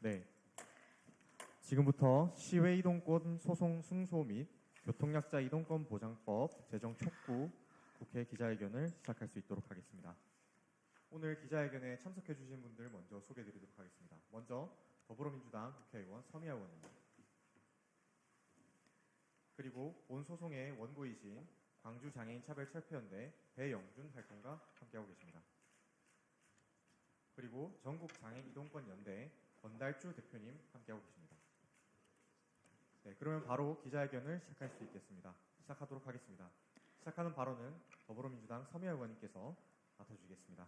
네. 지금부터 시외 이동권 소송 승소 및 교통약자 이동권 보장법 제정 촉구 국회 기자회견을 시작할 수 있도록 하겠습니다. 오늘 기자회견에 참석해 주신 분들 먼저 소개해 드리도록 하겠습니다. 먼저 더불어민주당 국회의원 서미아 의원입니다. 그리고 본 소송의 원고이신 광주 장애인 차별 철폐연대 배영준 활동가 함께하고 계십니다. 그리고 전국 장애인 이동권 연대 권달주 대표님 함께하고 계십니다. 네, 그러면 바로 기자회견을 시작할 수 있겠습니다. 시작하도록 하겠습니다. 시작하는 발언은 더불어민주당 서미아 의원님께서 맡아주시겠습니다.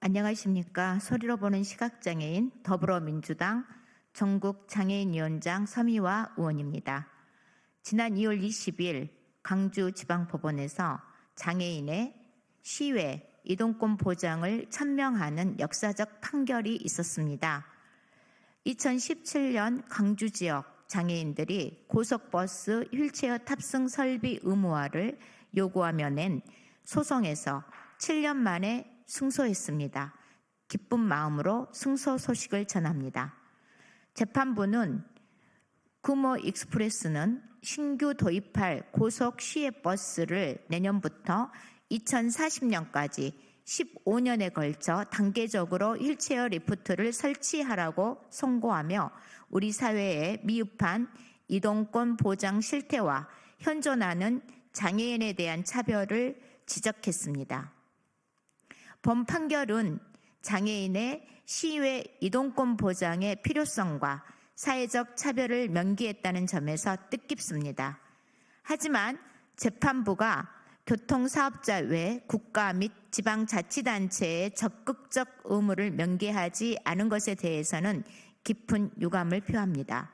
안녕하십니까. 소리로 보는 시각장애인 더불어민주당 전국장애인위원장 서미화 의원입니다. 지난 2월 20일 광주지방법원에서 장애인의 시외 이동권 보장을 천명하는 역사적 판결이 있었습니다. 2017년 광주 지역 장애인들이 고속버스 휠체어 탑승 설비 의무화를 요구하며 낸 소송에서 7년 만에 승소했습니다. 기쁜 마음으로 승소 소식을 전합니다. 재판부는 구모 익스프레스는 신규 도입할 고속 시외 버스를 내년부터 2040년까지 15년에 걸쳐 단계적으로 휠체어 리프트를 설치하라고 선고하며 우리 사회의 미흡한 이동권 보장 실태와 현존하는 장애인에 대한 차별을 지적했습니다. 본 판결은 장애인의 시외 이동권 보장의 필요성과 사회적 차별을 명기했다는 점에서 뜻깊습니다. 하지만 재판부가 교통사업자 외 국가 및 지방자치단체의 적극적 의무를 명기하지 않은 것에 대해서는 깊은 유감을 표합니다.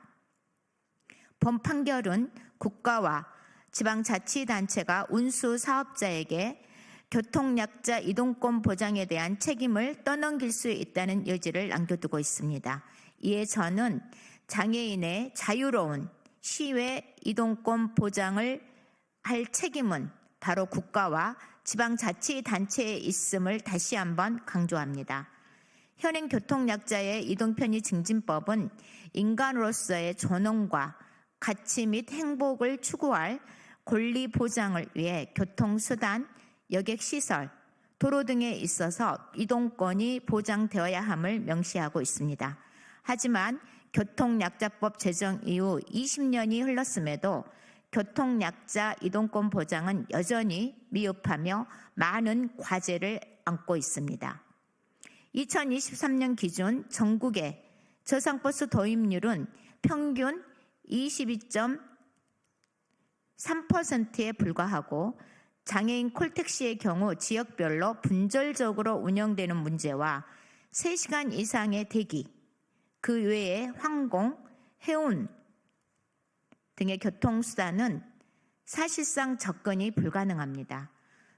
본 판결은 국가와 지방자치단체가 운수 사업자에게 교통약자 이동권 보장에 대한 책임을 떠넘길 수 있다는 여지를 남겨두고 있습니다. 이에 저는 장애인의 자유로운 시외 이동권 보장을 할 책임은 바로 국가와 지방자치단체에 있음을 다시 한번 강조합니다. 현행 교통약자의 이동편의 증진법은 인간으로서의 존엄과 가치 및 행복을 추구할 권리 보장을 위해 교통수단, 여객시설, 도로 등에 있어서 이동권이 보장되어야 함을 명시하고 있습니다. 하지만 교통약자법 제정 이후 20년이 흘렀음에도 교통약자 이동권 보장은 여전히 미흡하며 많은 과제를 안고 있습니다. 2023년 기준 전국의 저상버스 도입률은 평균 22.3%에 불과하고 장애인 콜택시의 경우 지역별로 분절적으로 운영되는 문제와 3시간 이상의 대기, 그 외에 항공, 해운 등의 교통수단은 사실상 접근이 불가능합니다.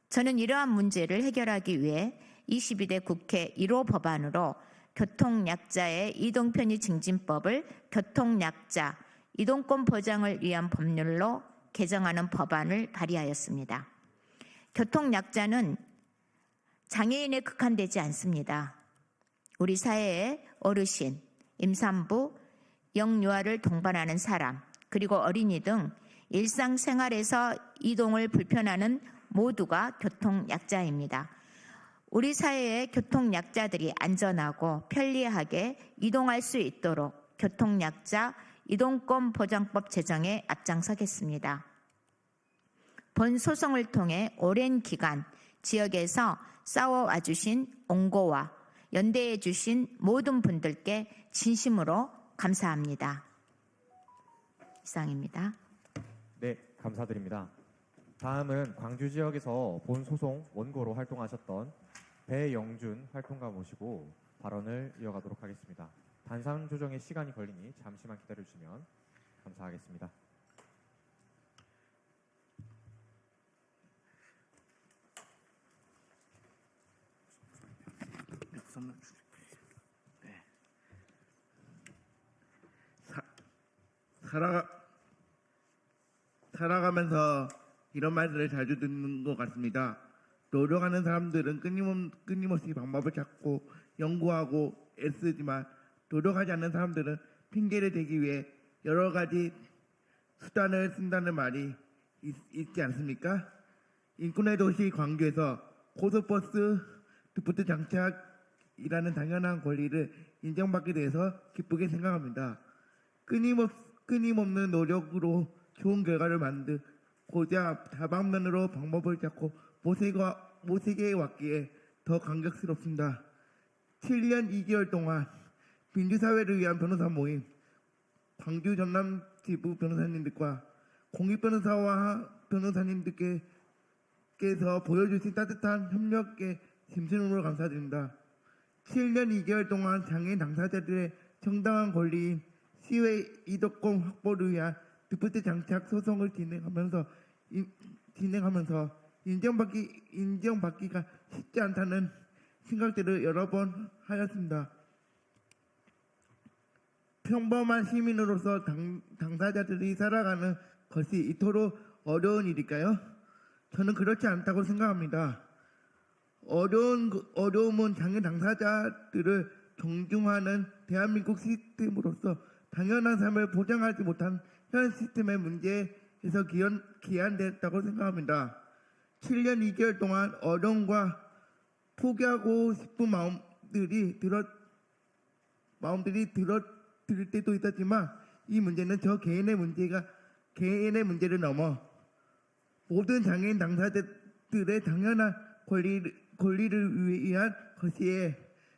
저는 이러한 문제를 해결하기 위해 22대 국회 1호 법안으로 교통약자의 이동편의 증진법을 교통약자 이동권 보장을 위한 법률로 개정하는 법안을 발의하였습니다. 교통약자는 장애인에 국한되지 않습니다. 우리 사회의 어르신, 임산부, 영유아를 동반하는 사람, 그리고 어린이 등 일상생활에서 이동을 불편하는 모두가 교통약자입니다. 우리 사회의 교통약자들이 안전하고 편리하게 이동할 수 있도록 교통약자 이동권 보장법 제정에 앞장서겠습니다. 본 소송을 통해 오랜 기간 지역에서 싸워와 주신 옹고와 연대해 주신 모든 분들께 진심으로 감사합니다. 이상입니다. 네, 감사드립니다. 다음은 광주 지역에서 본 소송 원고로 활동하셨던 배영준 활동가 모시고 발언을 이어가도록 하겠습니다. 단상 조정에 시간이 걸리니 잠시만 기다려주시면 감사하겠습니다. 네. 사, 살아가 살아가면서 이런 말들을 자주 듣는 것 같습니다. 노력하는 사람들은 끊임없, 끊임없 이 방법을 찾고 연구하고 애쓰지만 노력하지 않는 사람들은 핑계를 대기 위해 여러 가지 수단을 쓴다는 말이 있, 있지 않습니까? 인권의 도시 광주에서 고속버스 드프트 장착이라는 당연한 권리를 인정받게 돼서 기쁘게 생각합니다. 끊임없, 끊임없는 노력으로 좋은 결과를 만들고자 다방면으로 방법을 찾고 모색와, 모색해 왔기에 더 감격스럽습니다. 7년 2개월 동안 민주사회를 위한 변호사 모임, 광주 전남 지부 변호사님들과 공익 변호사와 변호사님들께서 보여주신 따뜻한 협력에 진심으로 감사드립니다. 7년 2개월 동안 장애인 당사자들의 정당한 권리인 시외 이덕권 확보를 위한 드프트 장착 소송을 진행하면서 인- 진행하면서 인정받기 인정받기가 쉽지 않다는 생각들을 여러 번 하였습니다. 평범한 시민으로서 당, 당사자들이 살아가는 것이 이토록 어려운 일일까요? 저는 그렇지 않다고 생각합니다. 어려운 그- 어려움은 장애 당사자들을 존중하는 대한민국 시스템으로서 당연한 삶을 보장하지 못한 현 시스템의 문제에서 기한, 기한됐다고 생각합니다. 7년 2개월 동안 어려움과 포기하고 싶은 마음들이 들었 마음들이 들어 들 때도 있었지만 이 문제는 저 개인의 문제가 개인의 문제를 넘어 모든 장애인 당사자들의 당연한 권리, 권리를 위한 것이에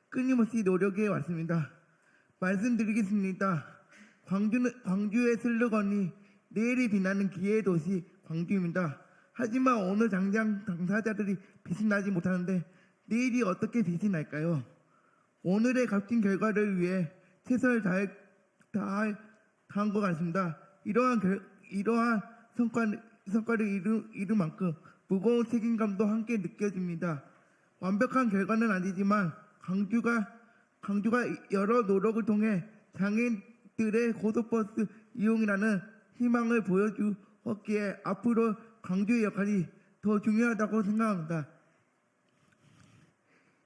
끊임없이 노력해 왔습니다. 말씀드리겠습니다. 광주는, 광주의 슬로건이 내일이 빛나는 기회의 도시 광주입니다. 하지만 오늘 당장 당사자들이 빛이 나지 못하는데 내일이 어떻게 빛이 날까요? 오늘의 값진 결과를 위해 최선을 다해, 다해, 다한 것 같습니다. 이러한, 결, 이러한 성과, 성과를 이루, 이룰 만큼 무거운 책임감도 함께 느껴집니다. 완벽한 결과는 아니지만 강주가, 강주가 여러 노력을 통해 장애인 들의 고속버스 이용이라는 희망을 보여주었기에 앞으로 강주의 역할이 더 중요하다고 생각합니다.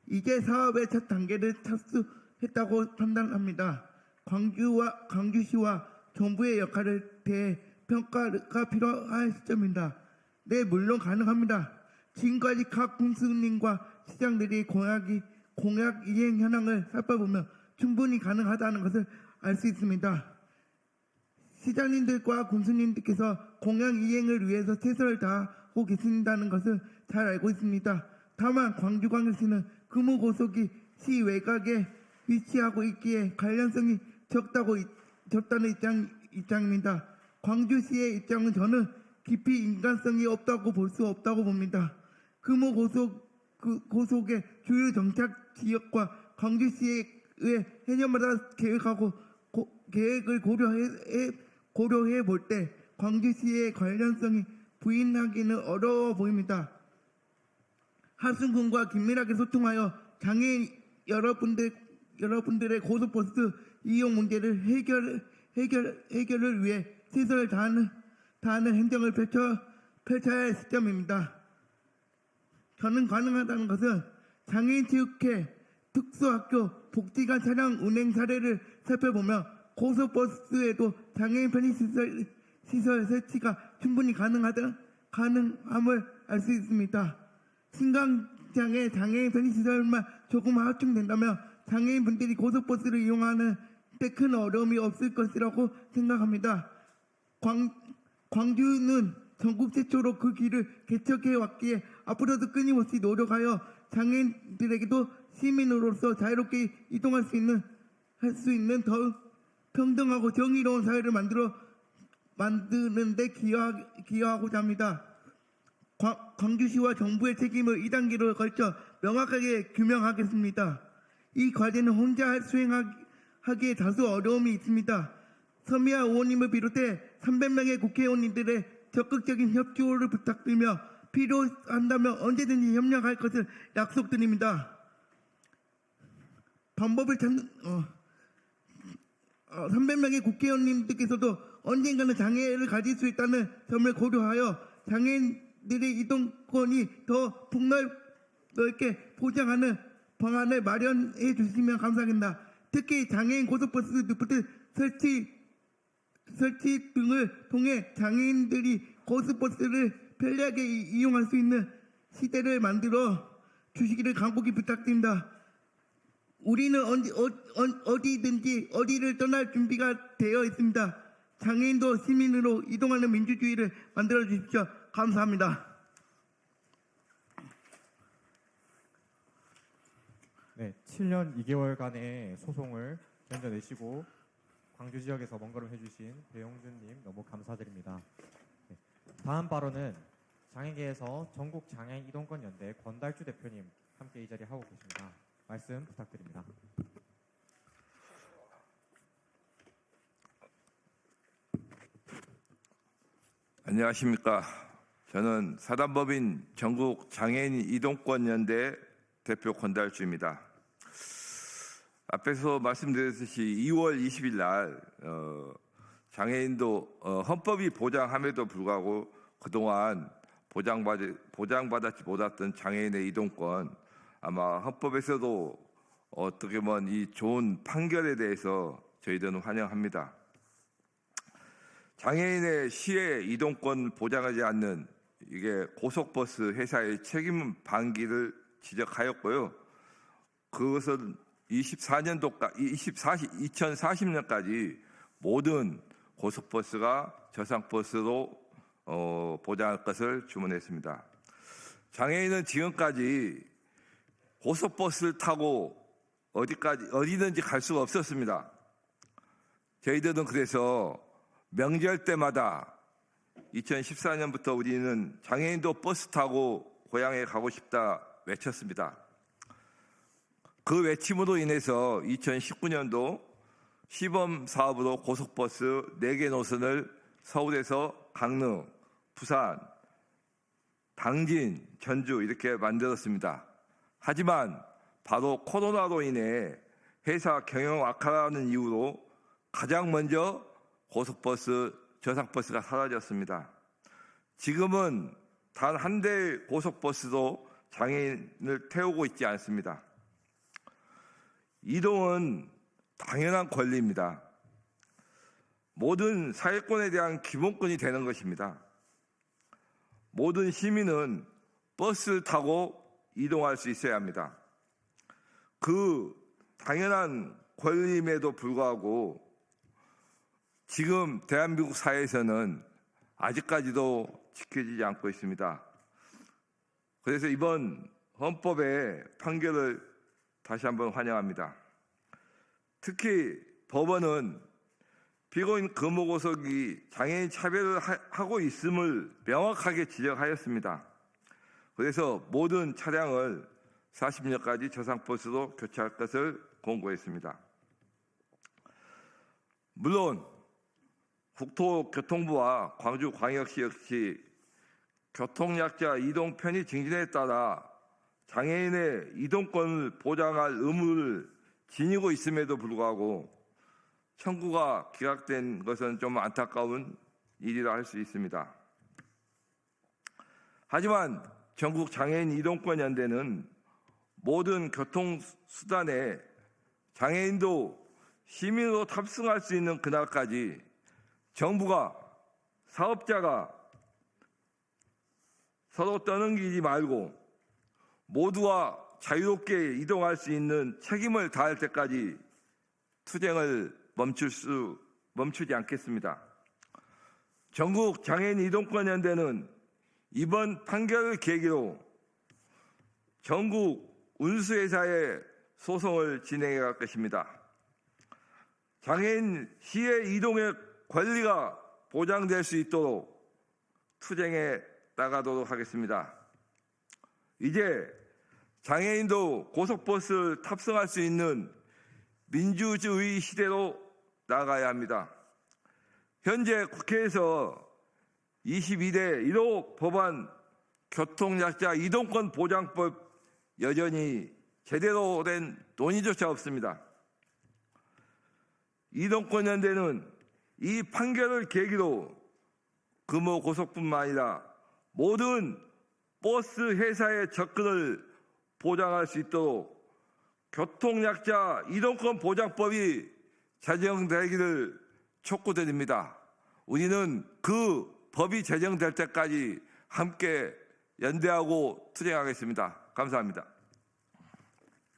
이제 사업의 첫 단계를 착수했다고 판단합니다. 광주와 광주시와 정부의 역할을 대해 평가가 필요할 시점입니다. 네, 물론 가능합니다. 지금까지 각 군수님과 시장들이 공약이 공약 이행 현황을 살펴보면 충분히 가능하다는 것을 알 수 있습니다. 시장님들과 군수님들께서 공약 이행을 위해서 최선을 다하고 계신다는 것을 잘 알고 있습니다. 다만 광주광역시는 금호고속이 시 외곽에 위치하고 있기에 관련성이 적다고 있- 적다는 입장, 입장입니다. 광주시의 입장은 저는 깊이 인간성이 없다고 볼 수 없다고 봅니다. 금호고속 그 고속의 주요 정착 지역과 광주시의 해년마다 계획하고 고- 계획을 고려해 해- 고려해 볼 때 광주시의 관련성이 부인하기는 어려워 보입니다. 하순군과 긴밀하게 소통하여 장애인 여러분들 여러분들의 고속버스 이용 문제를 해결 해결 해결을 위해 최선을 다하는 다하는 행정을 펼쳐 펼쳐야 할 시점입니다. 저는 가능하다는 것은 장애인 체육회, 특수학교, 복지관 차량 운행 사례를 살펴보면 고속버스에도 장애인 편의시설 시설 설치가 충분히 가능하다 가능함을 알 수 있습니다. 신강장애 장애인 편의시설만 조금 확충된다면 장애인 분들이 고속버스를 이용하는 데큰 어려움이 없을 것이라고 생각합니다. 광, 광주는 전국 최초로 그 길을 개척해 왔기에 앞으로도 끊임없이 노력하여 장애인들에게도 시민으로서 자유롭게 이동할 수 있는 할 수 있는 더 평등하고 정의로운 사회를 만들어 만드는데 기여, 기여하고자 합니다. 광, 광주시와 정부의 책임을 2단계로 걸쳐 명확하게 규명하겠습니다. 이 과제는 혼자 수행하기에 다소 어려움이 있습니다. 서미아 의원님을 비롯해 300명의 국회의원님들의 적극적인 협조를 부탁드리며 필요한다면 언제든지 협력할 것을 약속드립니다. 방법을 찾는 어, 어, 300명의 국회의원님들께서도 언젠가는 장애를 가질 수 있다는 점을 고려하여 장애인 장애인들의 이동권이 더 폭넓게 보장하는 방안을 마련해 주시면 감사하겠습니다. 특히 장애인 고속버스 리프트 설치 설치 등을 통해 장애인들이 고속버스를 편리하게 이- 이용할 수 있는 시대를 만들어 주시기를 간곡히 부탁드립니다. 우리는 어디, 어, 디든지 어디를 떠날 준비가 되어 있습니다. 장애인도 시민으로 이동하는 민주주의를 만들어 주십시오. 감사합니다. 네, 7년 2개월간의 소송을 견뎌 내시고 광주 지역에서 먼 걸음 해주신 배용준님 너무 감사드립니다. 네, 다음 발언은 장애계에서 전국 장애인 이동권 연대 권달주 대표님 함께 이 자리 하고 계십니다. 말씀 부탁드립니다. 안녕하십니까. 저는 사단법인 전국 장애인 이동권 연대 대표 권달주입니다. 앞에서 말씀드렸듯이 2월 20일 날 어, 장애인도 어, 헌법이 보장함에도 불구하고 그동안 보장받, 보장받았지 못했던 장애인의 이동권 아마 헌법에서도 어떻게 보면 이 좋은 판결에 대해서 저희들은 환영합니다. 장애인의 시의 이동권 보장하지 않는 이게 고속버스 회사의 책임 방기를 지적하였고요. 그것은 24년도까 24 2040년까지 모든 고속버스가 저상버스로 어, 보장할 것을 주문했습니다. 장애인은 지금까지 고속버스를 타고 어디까지 어디든지 갈 수가 없었습니다. 저희들은 그래서 명절 때마다 2014년부터 우리는 장애인도 버스 타고 고향에 가고 싶다 외쳤습니다. 그 외침으로 인해서 2019년도 시범 사업으로 고속버스 4개 노선을 서울에서 강릉, 부산, 당진, 전주 이렇게 만들었습니다. 하지만 바로 코로나로 인해 회사 경영 악화라는 이유로 가장 먼저 고속버스, 저상버스가 사라졌습니다. 지금은 단 한 대의 고속버스도 장애인을 태우고 있지 않습니다. 이동은 당연한 권리입니다. 모든 사회권에 대한 기본권이 되는 것입니다. 모든 시민은 버스를 타고 이동할 수 있어야 합니다. 그 당연한 권리임에도 불구하고 지금 대한민국 사회에서는 아직까지도 지켜지지 않고 있습니다. 그래서 이번 헌법의 판결을 다시 한번 환영합니다. 특히 법원은 피고인 금호고속이 장애인 차별을 하- 하고 있음을 명확하게 지적하였습니다. 그래서 모든 차량을 40년까지 저상버스로 교체할 것을 공고했습니다. 물론 국토교통부와 광주광역시 역시 교통약자 이동 편의 증진에 따라 장애인의 이동권을 보장할 의무를 지니고 있음에도 불구하고 청구가 기각된 것은 좀 안타까운 일이라 할 수 있습니다. 하지만 전국 장애인 이동권 연대는 모든 교통수단에 장애인도 시민으로 탑승할 수 있는 그날까지 정부가 사업자가 서로 떠넘기지 말고 모두가 자유롭게 이동할 수 있는 책임을 다할 때까지 투쟁을 멈출 수 멈추지 않겠습니다. 전국 장애인 이동권 연대는 이번 판결을 계기로 전국 운수회사에 소송을 진행해 갈 것입니다. 장애인 시의 이동의 권리가 보장될 수 있도록 투쟁에 나가도록 하겠습니다. 이제 장애인도 고속버스를 탑승할 수 있는 민주주의 시대로 나가야 합니다. 현재 국회에서 22대 1호 법안 교통약자 이동권 보장법 여전히 제대로 된 논의조차 없습니다. 이동권 연대는 이 판결을 계기로 금호 고속뿐만 아니라 모든 버스 회사의 접근을 보장할 수 있도록 교통약자 이동권 보장법이 제정되기를 촉구드립니다. 우리는 그 법이 제정될 때까지 함께 연대하고 투쟁하겠습니다. 감사합니다.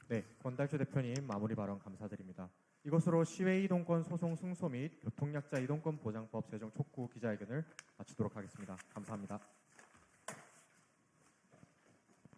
네, 권달주 대표님 마무리 발언 감사드립니다. 이것으로 시외 이동권 소송 승소 및 교통약자 이동권 보장법 제정 촉구 기자회견을 마치도록 하겠습니다. 감사합니다.